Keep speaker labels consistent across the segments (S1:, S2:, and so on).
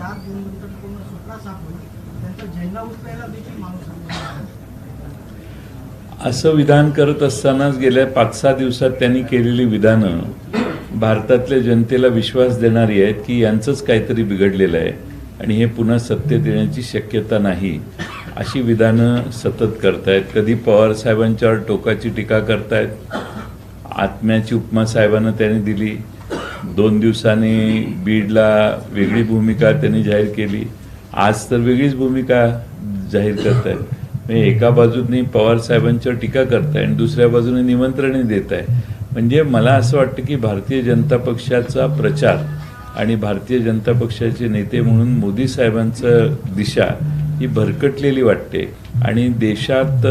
S1: चार जून नंतर पूर्ण सुटला सापडून त्यांचा झेंडा उचलायला देखील माणूस
S2: असं विधान करत असतानाच गेल्या पाच सहा दिवसात त्यांनी केलेली विधानं भारतातल्या जनतेला विश्वास देणारी आहेत की यांचंच काहीतरी बिघडलेलं आहे आणि हे पुन्हा सत्तेत येण्याची शक्यता नाही अशी विधानं सतत करतायत. कधी पवार साहेबांच्यावर टोकाची टीका करतायत. आत्म्याची उपमा साहेबांना त्यांनी दिली. दोन दिवसांनी बीडला वेगळी भूमिका त्यांनी जाहीर केली. आज तर वेगळीच भूमिका जाहीर करतायत. म्हणजे एका बाजूने पवारसाहेबांच्यावर टीका करताय आणि दुसऱ्या बाजूने निमंत्रणे देत आहे म्हणजे मला असं वाटतं की भारतीय जनता पक्षाचा प्रचार आणि भारतीय जनता पक्षाचे नेते म्हणून मोदी साहेबांचं दिशा ही भरकटलेली वाटते. आणि देशात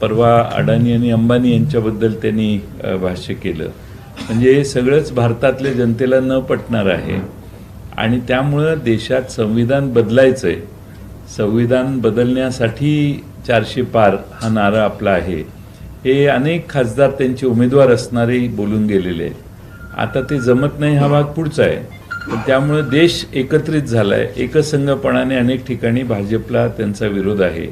S2: परवा अडाणी आणि अंबानी यांच्याबद्दल त्यांनी भाष्य केलं. म्हणजे हे सगळंच भारतातल्या जनतेला न पटणार आहे. आणि त्यामुळं देशात संविधान बदलायचं आहे संविधान बदलण्यासाठी चारशे पार हा नारा आपला आहे. हे अनेक खासदार त्यांचे उमेदवार असणारे बोलून गेलेले आहेत. आता ते जमत नाही हा भाग पुढचा आहे. पण त्यामुळं देश एकत्रित झाला आहे एकसंघपणाने अनेक ठिकाणी भाजपला त्यांचा विरोध आहे.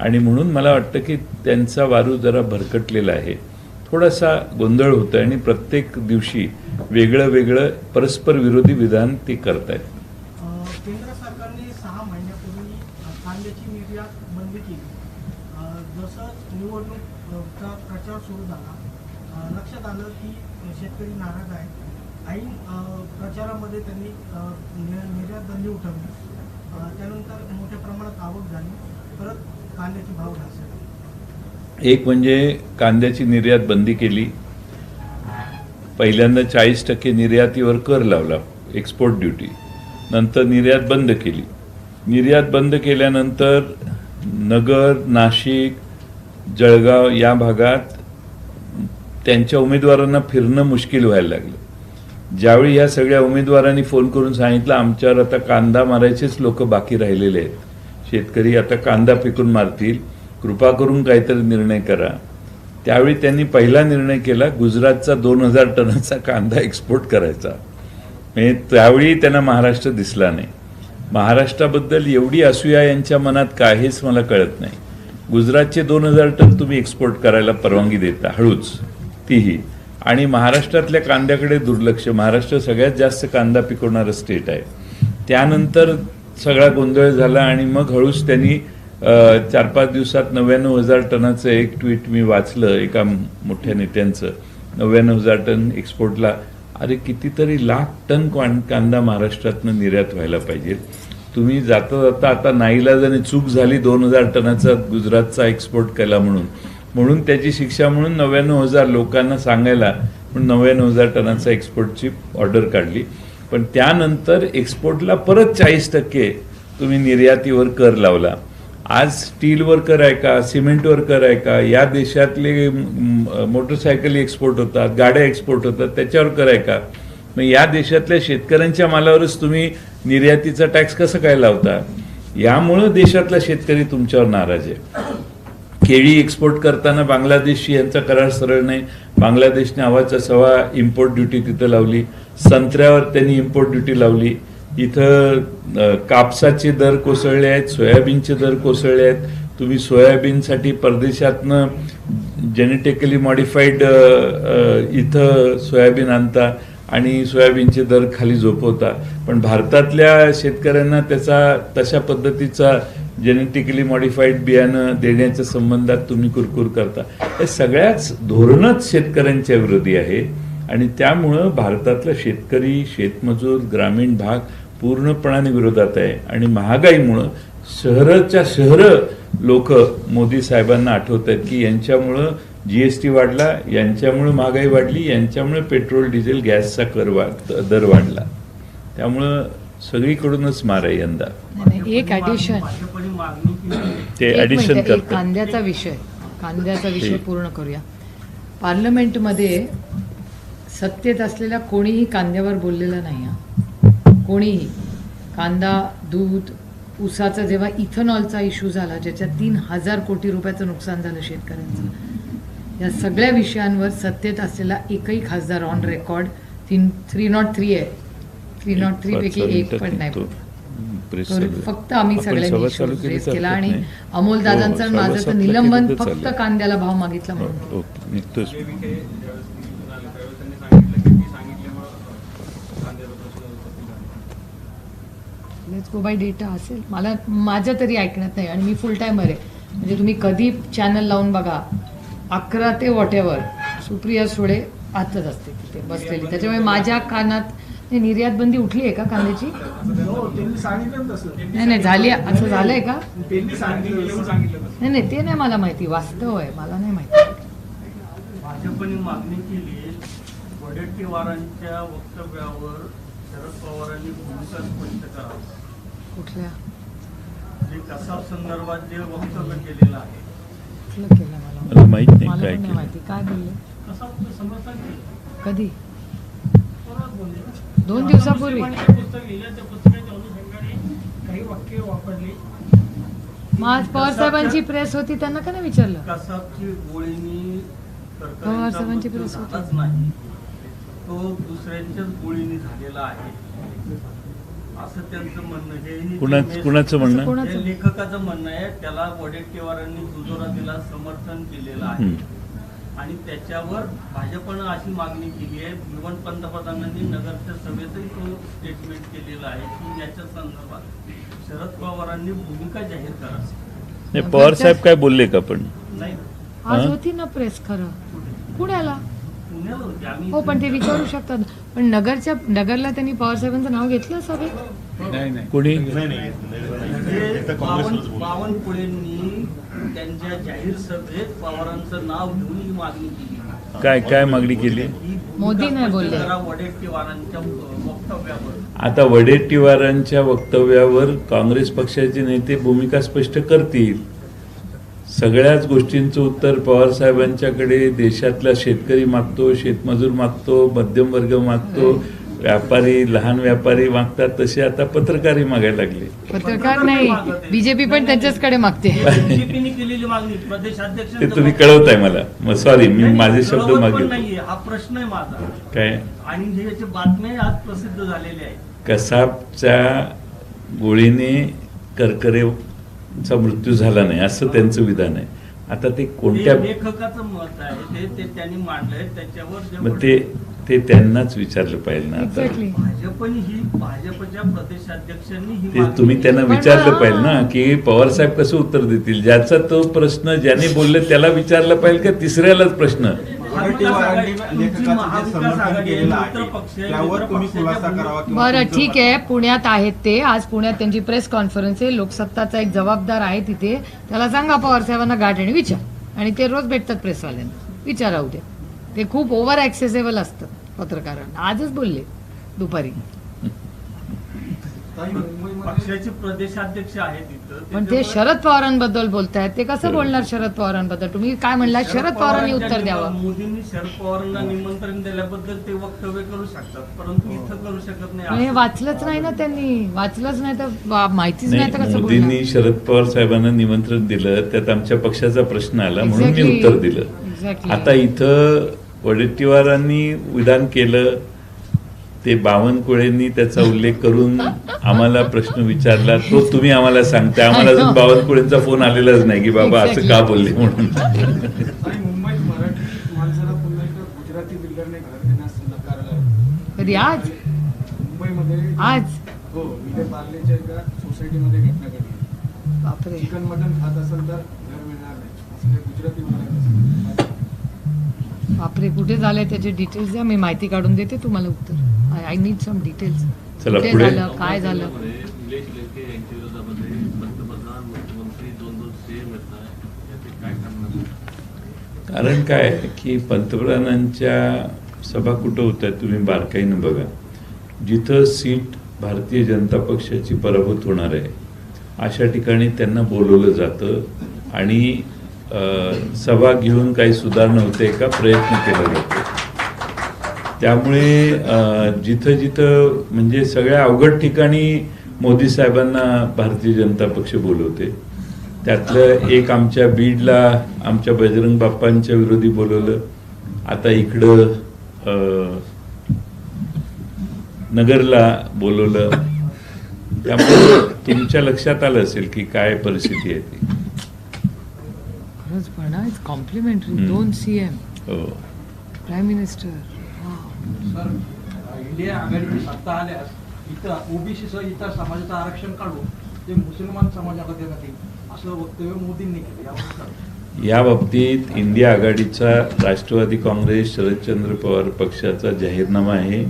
S2: आणि म्हणून मला वाटतं की त्यांचा वारू जरा भरकटलेला आहे. थोडासा गोंधळ होतोय आणि प्रत्येक दिवशी वेगळं वेगळं परस्पर विरोधी विधान ते करत
S1: आहेत केंद्र सरकारने सहा महिन्यापूर्वी कांद्याची निर्यात बंदी केली. अं, जसं निवडणूकचा प्रचार सुरू झाला लक्षात आलं की शेतकरी नाराज आहे ऐन प्रचारामध्ये त्यांनी निर्यात बंदी उठवली. त्यानंतर मोठ्या प्रमाणात आवक झाली. परत कांद्याचे भाव ढासळले.
S2: एक म्हणजे कांद्याची निर्यात बंदी केली. पहिल्यांदा चाळीस टक्के निर्यातीवर कर लावला एक्सपोर्ट ड्युटी नंतर निर्यात बंद केली. निर्यात बंद केल्यानंतर नगर नाशिक जळगाव या भागात त्यांच्या उमेदवारांना फिरणं मुश्किल व्हायला लागलं. ज्यावेळी ह्या सगळ्या उमेदवारांनी फोन करून सांगितलं आमच्यावर आता कांदा मारायचेच लोक बाकी राहिलेले आहेत. शेतकरी आता कांदा पिकून मारतील. कृपा करून काहीतरी निर्णय करा. त्यावेळी त्यांनी पहिला निर्णय केला गुजरातचा दोन हजार टनाचा कांदा एक्सपोर्ट करायचा. म्हणजे त्यावेळी त्यांना महाराष्ट्र दिसला नाही. महाराष्ट्राबद्दल एवढी असूया यांच्या मनात काय हेच मला कळत नाही. गुजरातचे दोन हजार टन तुम्ही एक्सपोर्ट करायला परवानगी देता हळूच. तीही. आणि महाराष्ट्रातल्या कांद्याकडे दुर्लक्ष. महाराष्ट्र सगळ्यात जास्त कांदा पिकवणारं स्टेट आहे. त्यानंतर सगळा गोंधळ झाला आणि मग हळूच त्यांनी चार पाच दिवसात नव्याण्णव हजार टनाचं एक ट्विट मी वाचलं एका मोठ्या नेत्यांचं. नव्याण्णव हजार टन एक्सपोर्टला अरे कितीतरी लाख टन क्वां कांदा महाराष्ट्रातनं निर्यात व्हायला पाहिजे. तुम्ही जाता जाता आता नाईलाजाने चूक झाली दोन हजार टनाचा गुजरातचा एक्सपोर्ट केला म्हणून. म्हणून त्याची शिक्षा म्हणून नव्याण्णव हजार लोकांना सांगायला म्हणून नव्याण्णव हजार टनाचा एक्सपोर्टची ऑर्डर काढली. पण त्यानंतर एक्सपोर्टला परत चाळीस टक्के तुम्ही निर्यातीवर कर लावला. आज स्टील वर्कर आहे का सिमेंट वर्कर आहे का या देशातले मोटरसायकली एक्सपोर्ट होतात गाड्या एक्सपोर्ट होतात त्याच्यावर कर आहे का? मग या देशातल्या शेतकऱ्यांच्या मालावरच तुम्ही निर्यातीचा टॅक्स कसं काय लावता? यामुळं देशातला शेतकरी तुमच्यावर नाराज आहे. केळी एक्सपोर्ट करताना बांगलादेशशी यांचा करार सरळ नाही. बांगलादेशने आवाचा सवा इम्पोर्ट ड्युटी तिथं लावली. संत्र्यावर त्यांनी इम्पोर्ट ड्युटी लावली. इथं कापसाचे दर कोसळले आहेत सोयाबीनचे दर कोसळले आहेत. तुम्ही सोयाबीनसाठी परदेशातनं जेनेटिकली मॉडिफाईड इथं सोयाबीन आणता आणि सोयाबीनचे दर खाली झोपवता. पण भारतातल्या शेतकऱ्यांना त्याचा तशा पद्धतीचा जेनेटिकली मॉडिफाईड बियाणं देण्याच्या संबंधात तुम्ही कुरकुर करता. हे सगळ्याच धोरणच शेतकऱ्यांच्या विरोधी आहे. आणि त्यामुळं भारतातला शेतकरी शेतमजूर ग्रामीण भाग पूर्णपणाने विरोधात आहे. आणि महागाईमुळं शहराच्या शहरं लोक मोदी साहेबांना आठवत आहेत की यांच्यामुळं जीएसटी वाढला यांच्यामुळं महागाई वाढली यांच्यामुळे पेट्रोल डिझेल गॅसचा कर वाढ दर वाढला. त्यामुळं सगळीकडूनच मार आहे यंदा.
S3: एक ॲडिशन
S1: केली
S2: ते ऍडिशन करतात.
S3: कांद्याचा विषय. कांद्याचा विषय. पूर्ण करूया. पार्लमेंटमध्ये सत्तेत असलेल्या कोणीही कांद्यावर बोललेलं नाही कोणीही कांदा दूध ऊसाचा जेव्हा इथेनॉलचा इश्यू झाला ज्याच्यात तीन हजार कोटी रुपयाचं नुकसान झालं शेतकऱ्यांचं या सगळ्या विषयांवर सत्तेत असलेला एकही खासदार ऑन रेकॉर्ड तीन थ्री नॉट थ्री आहे थ्री नॉट थ्री पैकी एक पण नाही. फक्त आम्ही सगळ्यांनी रेस केला आणि. अमोल
S2: हो,
S3: दादांचं आणि
S2: सव्वा
S3: माझं तर निलंबन फक्त. कांद्याला भाव मागितला म्हणून लेट्स गो बाय डेटा असेल. मला माझ्या तरी ऐकण्यात नाही आणि मी फुल टायमर आहे. म्हणजे तुम्ही कधी चॅनल लावून बघा अकरा ते वॉट एव्हर सुप्रिया सुळे आतच असते तिथे बसलेली. त्याच्यामुळे माझ्या कानात निर्यात बंदी उठली आहे का कांद्याची?
S1: हो सांगितलं
S3: नाही नाही झाली असं झालंय का?
S1: सांगितलं.
S4: सांगितलं.
S3: नाही नाही ते नाही मला माहिती. वास्तव आहे. मला नाही माहिती.
S5: भाजपने मागणी केली वडेट्टीवारांच्या वक्तव्यावर शरद पवारांनी भूमिका स्पष्ट करावी.
S3: कुठल्या?
S5: जे कसाब संदर्भात जे वक्तव्य केलेलं आहे.
S3: कुठलं केलं मला?
S2: मला माहीत नाही
S3: मला
S2: काय
S3: पण नाही
S2: केलं.
S3: माहिती. काय बोलले?
S5: समर्थन
S3: कधी?
S5: परत बोलले? ना.
S3: दोन दिवसापूर्वी.
S5: आता मुस्लिमांनी जे पुस्तक लिहिलं त्या पुस्तकाच्या अनुषंगाने काही वाक्य वापरली.
S3: मग आज पवार साहेबांची प्रेस होती त्यांना का नाही विचारलं?
S5: कसाबची गोळीनी
S3: पवार साहेबांची
S5: मृत्यू
S3: प्रसूती.
S5: झालाच नाही. तो दुसऱ्यांच्याच गोळीनी झालेला आहे. असं त्यांचं म्हणणं हे
S2: कुणा कुणाचं म्हणणं?
S5: हे लेखकाचं म्हणणं आहे त्याला वडेट्टीवारांनी दुजोरा दिला समर्थन केलेलं आहे. आणि त्याच्यावर भाजपनं अशी मागणी केली आहे इव्हन पंतप्रधानांनी नगरच्या सभेतही तो स्टेटमेंट केलेला आहे की याच्या संदर्भात शरद पवारांनी भूमिका जाहीर करावी
S2: नाही पवार साहेब काय बोलले का पण?
S5: नाही.
S3: आज? होती ना प्रेस खरं
S5: आम्ही
S3: हो पण ते विचारू शकतात. पण नगरच्या नगरला त्यांनी पवार साहेबांचं नाव घेतलं सभेत
S2: कोणी?
S5: बावन बावनकुळेंनी त्यांच्या जाहीर सभेत पवारांचं नाव घेऊन ही मागणी केली.
S2: काय काय मागणी केली?
S3: मोदी नाही बोलले.
S5: करा वडेट्टीवारांच्या वक्तव्यावर.
S2: आता वडेट्टीवारांच्या वक्तव्यावर काँग्रेस पक्षाचे नेते भूमिका स्पष्ट करतील. सगळ्याच गोष्टींचं उत्तर पवार साहेबांच्याकडे देशातला शेतकरी मागतो शेतमजूर मागतो मध्यम वर्ग मागतो व्यापारी लहान व्यापारी मागतात तसे आता पत्रकारही मागायला लागले.
S3: पत्रकार नाही बीजेपी पण त्यांच्याचकडे मागते.
S2: ते तुम्ही कळवताय मला. मग सॉरी मी माझे शब्द मागे
S5: हा प्रश्न आहे माझा.
S2: काय?
S5: आणि याचे बातम्या आज प्रसिद्ध झालेल्या आहेत.
S2: कसाबच्या गोळीने कर्करेचा मृत्यू झाला नाही असं त्यांचं विधान आहे. आता ते कोणत्या
S5: ते लेखकाचं मत आहे ते ते त्यांनी मांडलंय त्याच्यावर जे
S2: मग ते ते त्यांनाच विचारलं पाहिजे ना आता.
S3: एक्झॅक्टली
S5: भाजपने ही भाजपच्या प्रदेशाध्यक्षांनी ही
S2: ते तुम्ही त्यांना. विचारलं पाहिजे ना की पवार साहेब कसं उत्तर देतील? ज्याचा तो प्रश्न ज्याने बोलले त्याला विचारला पाहिजे का तिसऱ्यालाच प्रश्न?
S3: बरं ठीक आहे. पुण्यात आहेत ते. आज पुण्यात त्यांची प्रेस कॉन्फरन्स आहे. लोकसत्ताचा एक जबाबदार आहे तिथे. त्याला सांगा पवार साहेबांना गाठ आणि विचार. आणि ते रोज भेटतात प्रेसवाल्यांना. विचारा उद्या ते खूप ओव्हर ऍक्सेसेबल असतात पत्रकारांना. आजच बोलले दुपारी.
S5: पक्षाचे प्रदेशाध्यक्ष आहेत इथं.
S3: पण ते शरद पवारांबद्दल बोलतायत. ते कसं बोलणार शरद पवारांबद्दल? तुम्ही काय म्हणला? शरद पवारांनी उत्तर द्यावं.
S5: मोदींनी शरद पवारांना निमंत्रण दिल्याबद्दल ते वक्तव्य करू शकतात परंतु इथं करू शकत नाही
S3: हे वाचलंच नाही ना त्यांनी. वाचलंच नाही तर माहितीच नाही तर कसं
S2: मोदींनी शरद पवार साहेबांना निमंत्रण दिलं त्यात आमच्या पक्षाचा प्रश्न आला म्हणून मी. उत्तर दिलं. आता इथं वडेट्टीवारांनी विधान केलं ते बावनकुळेंनी त्याचा उल्लेख करून आम्हाला प्रश्न विचारला. तो तुम्ही आम्हाला सांगता आम्हाला अजून बावनकुळेंचा फोन आलेलाच नाही की बाबा असं. का बोलले म्हणून.
S3: कधी? आज?
S4: मुंबईमध्ये?
S3: आज?
S4: हो सोसायटीमध्ये घटना घडली.
S3: बापरे.
S4: चिकन मटन खात असेल तर घर मिळणार नाही. असं काही गुजराती बोलत असेल
S3: बापरे कुठे झालंय त्याचे डिटेल्स द्या. मी माहिती काढून देते तुम्हाला उत्तर. I need some details.
S2: चला, पुढे.
S3: झालं काय झालं?
S2: कारण काय की पंतप्रधानांच्या सभा कुठं होत आहेत तुम्ही बारकाईनं बघा. जिथं सीट भारतीय जनता पक्षाची पराभूत होणार आहे अशा ठिकाणी त्यांना बोलवलं जातं आणि सभा घेऊन काही सुधारणा होते का प्रयत्न केला जातो. त्यामुळे जिथं जिथं म्हणजे सगळ्या अवघड ठिकाणी मोदी साहेबांना भारतीय जनता पक्ष बोलवते. त्यातलं एक आमच्या बीडला आमच्या बजरंग बाप्पांच्या विरोधी बोलवलं. आता इकडं नगरला बोलवलं. त्यामुळे तुमच्या लक्षात आलं असेल की काय परिस्थिती आहे ती.
S3: खरंच पण इट्स कॉम्प्लिमेंटरी. दोन सी एम
S2: हो.
S3: प्राईम मिनिस्टर
S6: सर इंडिया आघाडीची सत्ता आल्यास इतर ओबीसीसह इतर समाजाचं आरक्षण काढून ते मुसलमान समाजाला देण्यात येईल असं वक्तव्य मोदींनी केलं. यावर
S2: या बाबतीत इंडिया आघाडीचा राष्ट्रवादी काँग्रेस शरदचंद्र पवार पक्षाचा जाहीरनामा आहे.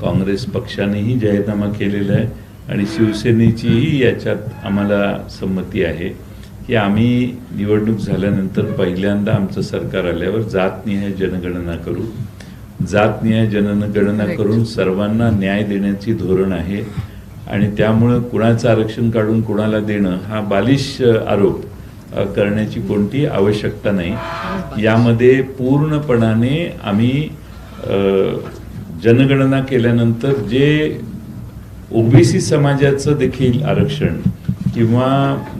S2: काँग्रेस पक्षानेही जाहीरनामा केलेला आहे आणि शिवसेनेचीही याच्यात आम्हाला संमती आहे. की आम्ही निवडणूक झाल्यानंतर पहिल्यांदा आमचं सरकार आल्यावर जातनिहाय जनगणना करू. जातनिहाय जनगणना
S3: Correct.
S2: करून सर्वांना न्याय देण्याची धोरण आहे. आणि त्यामुळं कुणाचं आरक्षण काढून कुणाला देणं हा बालिश आरोप करण्याची कोणती आवश्यकता नाही. यामध्ये पूर्णपणाने आम्ही जनगणना केल्यानंतर जे ओबीसी समाजाचं देखील आरक्षण किंवा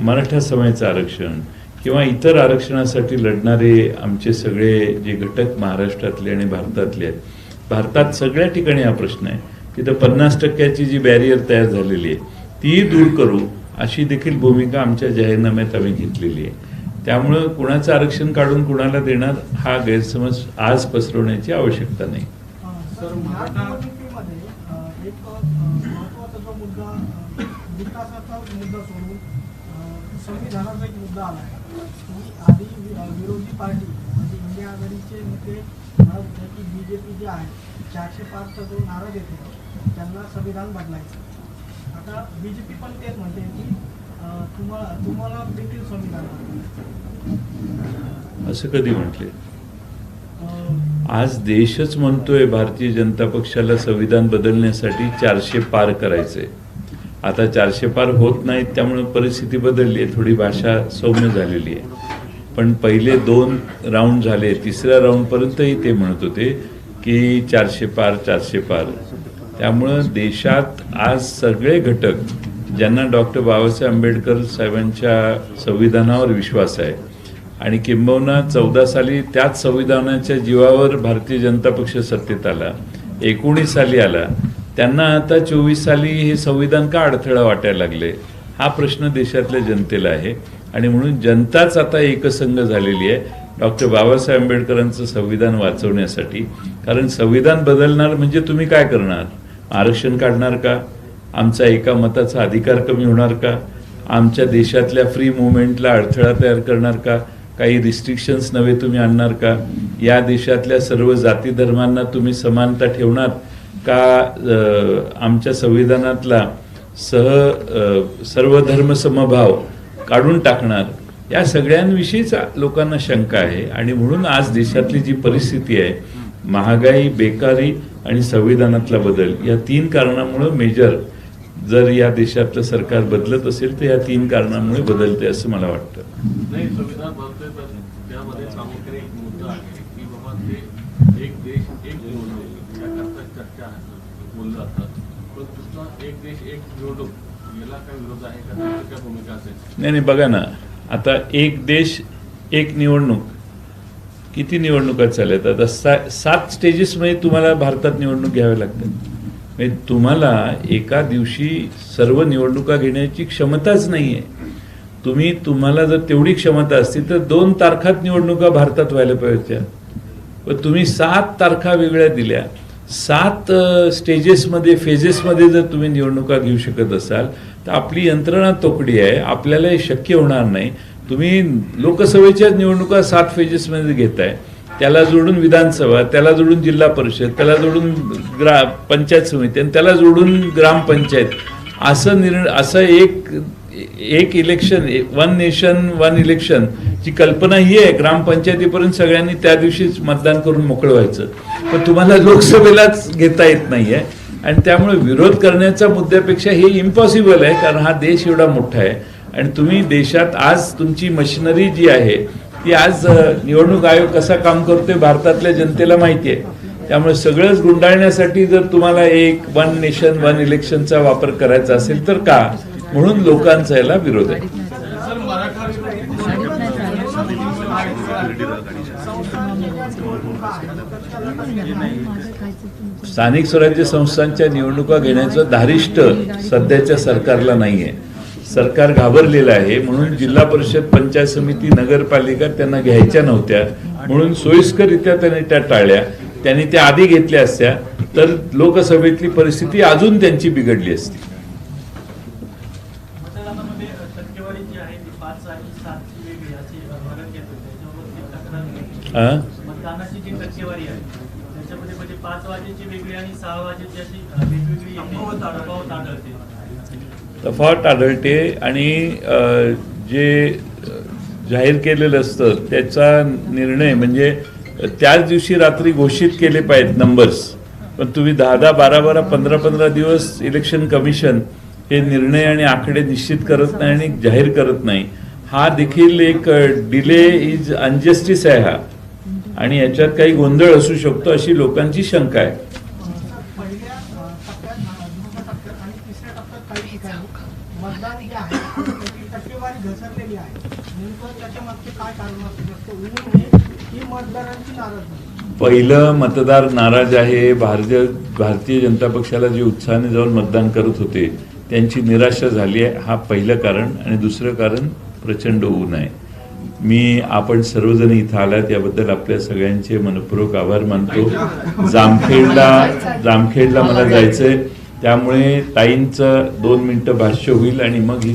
S2: मराठा समाजाचं आरक्षण किंवा इतर आरक्षणासाठी लढणारे आमचे सगळे जे घटक महाराष्ट्रातले आणि भारतातले आहेत भारतात सगळ्या ठिकाणी हा प्रश्न आहे. तिथं पन्नास टक्क्याची जी बॅरियर तयार झालेली आहे ती दूर करू अशी देखील भूमिका आमच्या जाहीरनाम्यात आम्ही घेतलेली आहे. त्यामुळं कुणाचं आरक्षण काढून कुणाला देणार हा गैरसमज आज पसरवण्याची आवश्यकता नाही.
S1: संविधानाचा एक मुद्दा आला आहे की आधी वि- अ, विरोधी पार्टी म्हणजे इंडिया आघाडीचे नेते म्हणत होते की बी जे पी जे आहे चारशे पाचचा जो नारा देते त्यांना संविधान बदलायचं. आता बी जे पी पण तेच म्हणते की तुम्हाला तुम्हाला देखील संविधान.
S2: असं कधी म्हटले? आज देशच म्हणतोय भारतीय जनता पक्षाला संविधान बदलण्यासाठी चारशे पार करायचे आता चारशे पार होत नाहीत त्यामुळे परिस्थिती बदलली आहे थोडी भाषा सौम्य झालेली आहे. पण पहिले दोन राऊंड झाले तिसऱ्या राऊंडपर्यंतही ते म्हणत होते की चारशे पार चारशे पार. त्यामुळं देशात आज सगळे घटक ज्यांना डॉक्टर बाबासाहेब आंबेडकर साहेबांच्या संविधानावर विश्वास आहे आणि किंबहुना चौदा साली त्याच संविधानाच्या जीवावर भारतीय जनता पक्ष सत्तेत आला एकोणीस साली आला त्यांना आता चोवीस साली हे संविधान का अडथळा वाटायला लागले? हा प्रश्न देशातल्या जनतेला आहे. आणि म्हणून जनताच आता एकसंघ झालेली आहे. डॉक्टर बाबासाहेब आंबेडकरांचं संविधान वाचवण्यासाठी. कारण संविधान बदलणार म्हणजे तुम्ही काय करणार? आरक्षण काढणार का? आमचा एका मताचा अधिकार कमी होणार का? आमच्या देशातल्या फ्री मुवमेंटला अडथळा तयार करणार का? काही रिस्ट्रिक्शन्स नव्हे तुम्ही आणणार का? या देशातल्या सर्व जाती धर्मांना तुम्ही समानता ठेवणार का? आमच्या संविधानातला सह सर्व धर्म समभाव काढून टाकणार या सगळ्यांविषयीच लोकांना शंका आहे. आणि म्हणून आज देशातली जी परिस्थिती आहे महागाई बेकारी आणि संविधानातला बदल या तीन कारणामुळं मेजर जर या देशातलं सरकार बदलत असेल तर या तीन कारणामुळे बदलते असं मला वाटतं.
S7: नाही संविधान बनतोय त्यामध्ये प्रामुख्याने एक मुद्दा आहे की बाबा ते एक देश एक निवडणूक याकरता चर्चा आहे बोललं जातात पण दुसरा एक देश एक निवडणूक
S2: नाही नाही बघा ना. आता एक देश एक निवडणूक. किती निवडणुका चालत आता सा सात स्टेजेसमध्ये तुम्हाला भारतात निवडणूक घ्याव्या लागतात. म्हणजे तुम्हाला एका दिवशी सर्व निवडणुका घेण्याची क्षमताच नाही आहे तुम्ही तुम्हाला जर तेवढी क्षमता असती तर दोन तारखात निवडणुका भारतात व्हायला पाहिजे पण तुम्ही सात तारखा वेगळ्या दिल्या. सात स्टेजेसमध्ये फेजेसमध्ये जर तुम्ही निवडणुका घेऊ शकत असाल तर आपली यंत्रणा तोकडी आहे. आपल्याला हे शक्य होणार नाही. तुम्ही लोकसभेच्या निवडणुका सात फेजेसमध्ये घेताय. त्याला जोडून विधानसभा त्याला जोडून जिल्हा परिषद त्याला जोडून ग्रा पंचायत समिती आणि त्याला जोडून ग्रामपंचायत असं निर्णय असं एक एक election one nation one election ची कल्पना ही आहे. ग्रामपंचायतीपर्यंत सगळ्यांनी त्या दिवशीच मतदान करून मोकळं व्हायचं. पण तुम्हाला लोकसभेलाच घेता येत नाहीये. आणि त्यामुळे विरोध करण्याच्या मुद्द्यापेक्षा हे इम्पॉसिबल आहे कारण हा देश एवढा मोठा आहे. आणि तुम्ही देशात आज तुमची मशिनरी जी आहे ती आज निवडणूक आयोग कसा काम करतोय भारतातल्या जनतेला माहिती आहे. त्यामुळे सगळंच गुंडाळण्यासाठी जर तुम्हाला एक वन नेशन वन इलेक्शनचा वापर करायचा असेल तर का? म्हणून लोकांचा याला विरोध आहे. स्थानिक स्वराज्य संस्थांच्या निवडणुका घेण्याचं धारिष्ट सध्याच्या सरकारला नाही आहे सरकार घाबरलेलं आहे म्हणून जिल्हा परिषद पंचायत समिती नगरपालिका त्यांना घ्यायच्या नव्हत्या. म्हणून सोयीस्कररित्या त्यांनी त्या टाळल्या. त्यांनी त्या आधी घेतल्या असत्या तर लोकसभेतली परिस्थिती अजून त्यांची बिघडली असती
S5: मतदानामध्ये टक्केवारी जी आहे ती पाच आणि सातची वेगळी अशी फरक येतो त्याच्यावरती तक्रार केली.
S2: हा?
S5: मतदानाची जी टक्केवारी आहे त्याच्यामध्ये म्हणजे पाच वाजेची वेगळी आणि सहा वाजेची अशी अ, वेगवेगळी येते. तफावत आढळते.
S2: तफावत आढळते. आणि जे जाहीर केलेलं असतं त्याचा निर्णय म्हणजे त्याच दिवशी रात्री घोषित केले पाहिजेत नंबर्स पण तुम्ही दहा दहा बारा बारा पंधरा पंधरा दिवस इलेक्शन कमिशन हे निर्णय आणि आकडे निश्चित करत नाही आणि जाहीर करत नाही. हा देखील एक डिले इज अनजस्टिस आहे हा. आणि याच्यात काही गोंधळ असू शकतो अशी लोकांची शंका आहे. पहिलं मतदार नाराज आहे. भारतीय भारतीय जनता पक्षाला जे उत्साहाने जाऊन मतदान करत होते त्यांची निराशा झाली आहे. हा पहिलं कारण आणि दुसरं कारण प्रचंड ऊन आहे. मी आपण सर्वजण इथं आलात याबद्दल आपल्या सगळ्यांचे मनपूर्वक आभार मानतो. जामखेडला जामखेडला मला जायचंय. त्यामुळे ताईंचं दोन मिनिटं भाष्य होईल आणि मग ही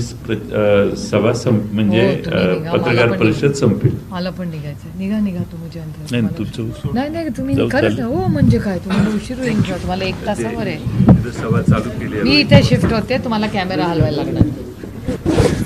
S2: सभा संप म्हणजे
S3: हो,
S2: पत्रकार परिषद संपेल.
S3: मला पण निघायचं निघा निघा तुम्ही
S2: नाही तुमचं
S3: नाही नाही तुम्ही खरंच. हो म्हणजे काय? तुम्हाला उशीर होईल? तुम्हाला एक तासावर आहे.
S2: सभा चालू केली
S3: मी इथे शिफ्ट होते तुम्हाला कॅमेरा हलवायला लागणार.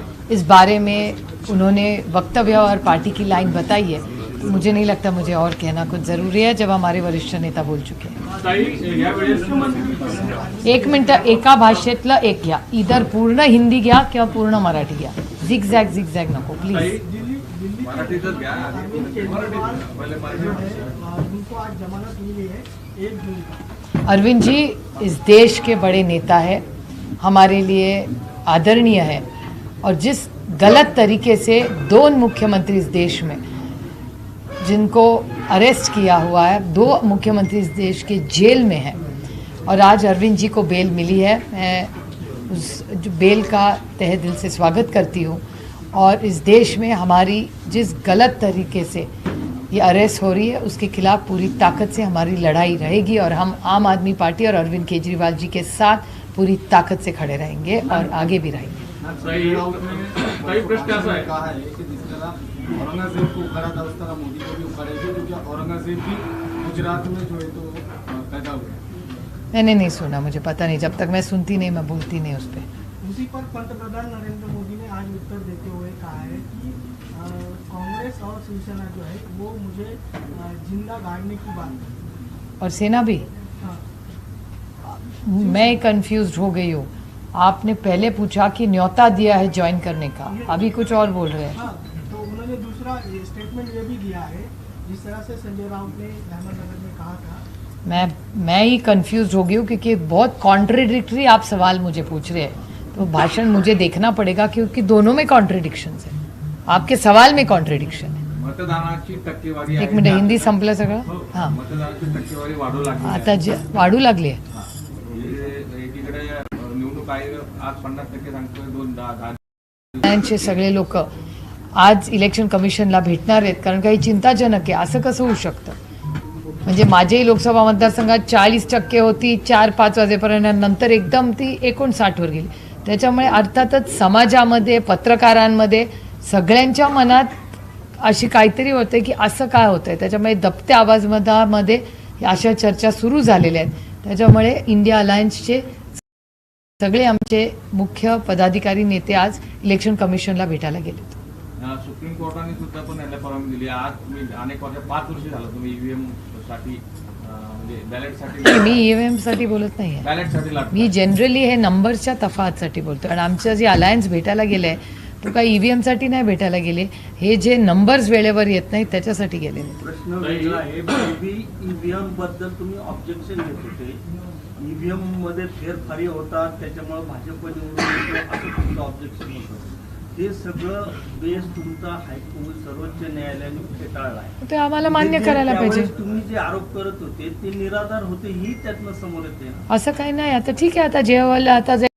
S3: इस बारे में उन्होंने वक्तव्य और पार्टी की लाइन बताई है। मुझे नहीं लगता मुझे और कहना कुछ ज़रूरी है, जब हमारे वरिष्ठ नेता बोल चुके हैं। एक मिनटं, एका भाषेतलं एक घ्या। इधर पूर्ण हिंदी घ्या किंवा पूर्ण मराठी घ्या। झिग झॅग झिग झॅग नको प्लीज़
S1: अरविंद जी,
S3: इस देश के बड़े नेता है, हमारे लिए आदरणीय है। और जिस गलत तरीके से दोन मुख्यमंत्री इस देश में जिनको अरेस्ट किया हुआ है, दो मुख्यमंत्री इस देश के जेल में हैं। और आज अरविंद जी को बेल मिली है। मैं उस जो बेल का तहे दिल से स्वागत करती हूँ। और इस देश में हमारी जिस गलत तरीके से ये अरेस्ट हो रही है, उसके खिलाफ पूरी ताकत से हमारी लड़ाई रहेगी और हम आम आदमी पार्टी और अरविंद केजरीवाल जी के साथ पूरी ताकत से खड़े रहेंगे और आगे भी रहेंगे।
S7: प्रश्न असा आहे
S4: है कि औरंगज़ेब को उखाड़ा था उस तरह मोदी को भी उखाड़ेगी क्योंकि औरंगज़ेब भी गुजरात में जो है तो पैदा हुए।
S3: मैंने नहीं सुना मुझे पता नहीं जब तक मैं सुनती नहीं मैं बोलती नहीं उस पर
S1: उसी पर पंतप्रधान नरेंद्र मोदी ने आज उत्तर देते हुए कहा है कि कांग्रेस और शिवसेना जो है वो मुझे ज़िंदा गाड़ने की बात
S3: और सेना भी?
S1: हाँ,
S3: मैं कंफ्यूज हो गई हूँ। आपने पहले पूछा कि न्योता दिया है ज्वाइन करने का। अभी कुछ और बोल रहे हैं।
S1: हाँ, तो उन्होंने दूसरा स्टेटमेंट ये भी दिया है जिस तरह से संजय राउत ने अहमदनगर में कहा था।
S3: मैं मैं ही कंफ्यूज हो गई हूँ क्योंकि बहुत कॉन्ट्रडिक्टरी आप सवाल मुझे पूछ रहे हैं। तो भाषण मुझे देखना पड़ेगा क्योंकि दोनों में कॉन्ट्रेडिक्शन है। आपके सवाल में कॉन्ट्रेडिक्शन है।
S7: मतदानाची टक्केवारी
S3: एक मिनिट हिंदी संपलं सगळं?
S7: हो, मतदानाची टक्केवारी वाढू लागली
S3: आता जे वाढू लागली आहे।
S7: निवडणूक आज पन्नास टक्के सांगतोय दोन दहा दहा
S3: यांचे सगळे लोक आज इलेक्शन कमिशनला भेटणार आहेत कारण काही चिंताजनक आहे. असं कसं होऊ शकतं? म्हणजे माझ्याही लोकसभा मतदारसंघात चाळीस टक्के होती चार पाच वाजेपर्यंत नंतर एकदम ती एकोणसाठवर गेली. त्याच्यामुळे अर्थातच समाजामध्ये पत्रकारांमध्ये सगळ्यांच्या मनात अशी काहीतरी होते की असं काय होतंय? त्याच्यामुळे दबत्या आवाजमधामध्ये अशा चर्चा सुरू झालेल्या आहेत. त्याच्यामुळे इंडिया अलायन्सचे सगळे आमचे मुख्य पदाधिकारी नेते आज इलेक्शन कमिशनला भेटायला गेलेत.
S7: अ, सुप्रीम कोर्टाने सुद्धा पण याला परवानगी दिली. आज तुम्ही अनेक वर्ष पाच वर्ष झालं तुम्ही ईव्हीएमसाठी अं, म्हणजे बॅलेटसाठी
S3: नाही, मी ईव्हीएमसाठी बोलत
S7: बॅलेटसाठी लागतात
S3: मी जनरली हे नंबर्सच्या तफातसाठी बोलतो आणि आमचं जे अलायन्स भेटायला गेलंय तो काही ईव्हीएमसाठी नाही भेटायला गेले. हे जे नंबर्स वेळेवर येत नाहीत त्याच्यासाठी गेलेले.
S5: प्रश्न
S7: नाही.
S5: ईव्हीएमबद्दल तुम्ही ऑब्जेक्शन घेत होते. ईव्हीएममध्ये फेरफारी होतात त्याच्यामुळे भाजप निवडून येतो असं तुमचं ऑब्जेक्शन होतं. ते सगळं बेस तुमचा हायकोर्ट सर्वोच्च न्यायालयाने फेटाळला आहे.
S3: ते आम्हाला मान्य करायला पाहिजे.
S5: तुम्ही जे आरोप करत होते ते निराधार होते ही त्यातनं समोर येते.
S3: असं काही नाही. आता ठीक आहे आता जेव्हा आता जे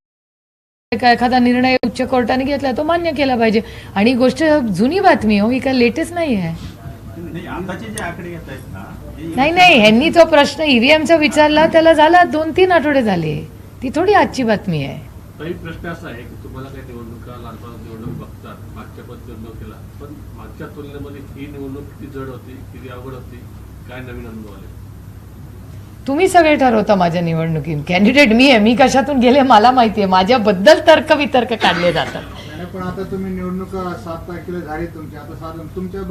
S3: काय एखादा निर्णय उच्च कोर्टाने घेतला तो मान्य केला पाहिजे. आणि ही गोष्ट जुनी बातमी हो ही काय लेटेस्ट नाही आहे.
S8: नाही आताचे जे आकडे येत आहेत
S3: नाही नाही ह्यांनी तो प्रश्न ईव्हीएमचा विचारला त्याला झाला दोन तीन आठवडे झाले. ती थोडी आजची बातमी आहे.
S7: प्रश्न असा आहे की तुम्हाला काही निवडणुका लहानपणात निवडणूक बघतात मागच्या पण निवडणुकीला पण मागच्या तुलनेमध्ये ही निवडणूक किती जड होती किती अवघड होती काय नवीन अनुभव आले?
S3: तुम्ही सगळे ठरवता माझ्या निवडणुकीत. कॅन्डिडेट मी आहे मी कशातून गेले मला माहिती आहे. माझ्याबद्दल तर्क वितर्क काढले जातात.
S9: पण आता तुम्ही निवडणूक सात तारखेला झाली तुमची. आता साधारण तुमच्या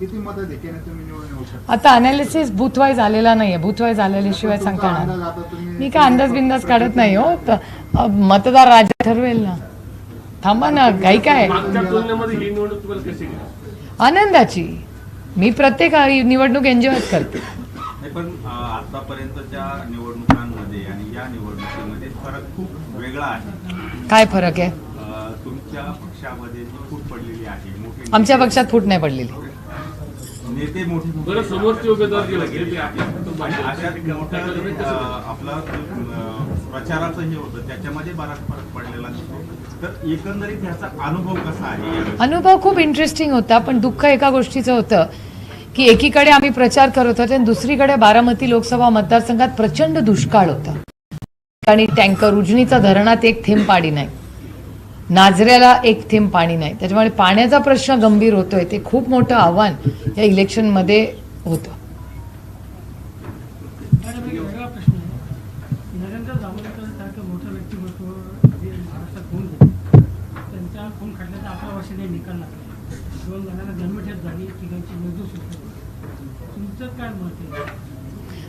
S9: किती मताधिक्याने तुम्ही निवडून येऊ शकता?
S3: आता अनालिसिस बुथवाईज आलेला नाहीये. बुथवाईज आलेल्याशिवाय
S9: तुमचा
S3: सांगता
S9: अंदाज
S3: येणार
S9: आता तुम्ही
S3: मी काय अंदाज बिंदाज काढत नाही हो. त- अ, मतदार राजा ठरवेल ना. थांबा ना काही काय?
S7: मागच्या तुलनेमध्ये ही निवडणूक तुम्हाला कशी गेली
S3: आनंदाची. मी प्रत्येक निवडणूक एन्जॉयच करते.
S8: नाही पण अं, आतापर्यंतच्या निवडणुकांमध्ये आणि या निवडणुकीमध्ये फरक खूप वेगळा आहे.
S3: काय फरक आहे?
S8: तुमच्या पक्षामध्ये फूट पडलेली आहे मोठे
S3: आमच्या पक्षात फूट नाही पडलेली.
S8: नेते मोठे
S7: बरं समोरचे उमेदवार जे होते ते आपल्या
S8: अशा मोठ्या आपला अं, प्रचाराचं हे होतं त्याच्यामध्ये बराच फरक पडलेला दिसतो. तर एकंदरीत ह्याचा अनुभव कसा आहे या
S3: अनुभव खूप इंटरेस्टिंग होता पण दुःख एका गोष्टीचं होतं की एकीकडे आम्ही प्रचार करत होतो आणि दुसरीकडे बारामती लोकसभा मतदारसंघात प्रचंड दुष्काळ होता. आणि टँकर उजनीचा धरणात एक थेंब पाणी नाही. नाझऱ्याला एक थेंब पाणी नाही. त्याच्यामुळे पाण्याचा प्रश्न गंभीर होतोय. ते खूप मोठं आव्हान या इलेक्शनमध्ये होतं.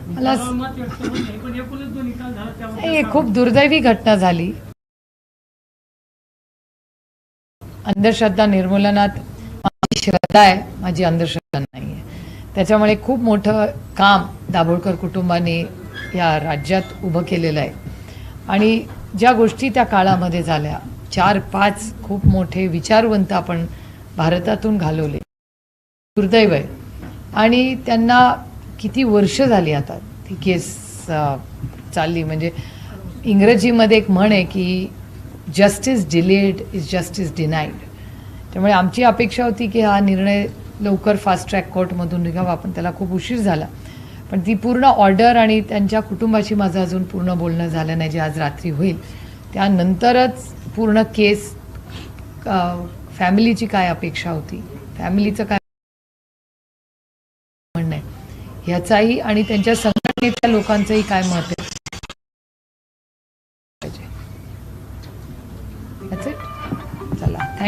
S3: मला खूप दुर्दैवी घटना झाली. अंधश्रद्धा निर्मूलनात माझी श्रद्धा आहे माझी अंधश्रद्धा नाही आहे त्याच्यामुळे खूप मोठं काम दाभोळकर कुटुंबाने या राज्यात उभं केलेलं आहे. आणि ज्या गोष्टी त्या काळामध्ये झाल्या चार पाच खूप मोठे विचारवंत आपण भारतातून घालवले. दुर्दैव आहे. आणि त्यांना किती वर्ष झाली आता ती केस चालली. म्हणजे इंग्रजीमध्ये एक म्हण आहे की justice delayed is justice denied त्यामुळे आमची अपेक्षा होती की हा निर्णय लवकर फास्ट ट्रॅक कोर्टमधून निघावा पण त्याला खूप उशीर झाला. पण ती पूर्ण ऑर्डर आणि त्यांच्या कुटुंबाशी माझं अजून पूर्ण बोलणं झालं नाही जे आज रात्री होईल. त्यानंतरच पूर्ण केस फॅमिलीची काय अपेक्षा होती? फॅमिलीचं काय म्हणणं आहे? ह्याचाही आणि त्यांच्या संघटनेच्या लोकांचंही काय मत